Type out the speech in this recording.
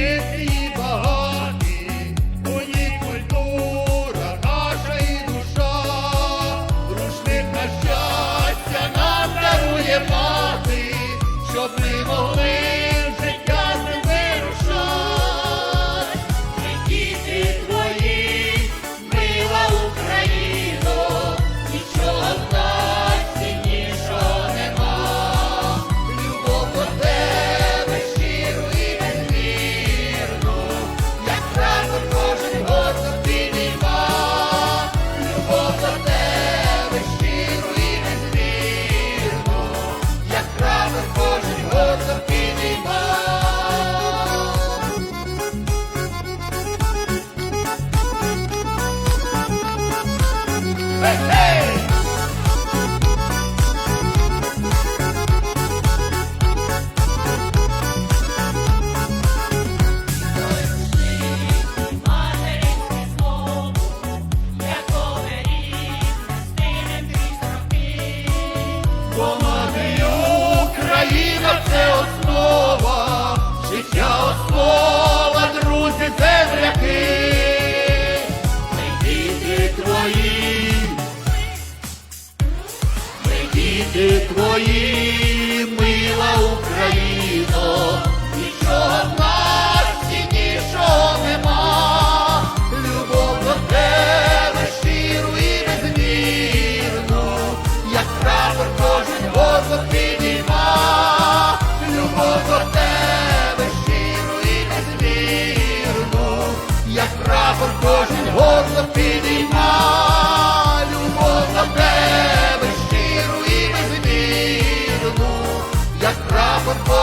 Yeah. hey, hey. твої, мила Україно, нічого в нас і нічого нема, любов до тебе щиру і безмірну, як прапор кожен гордо підійма, любов до тебе щиру і безмірну, як прапор кожен гордо підійма. Oh.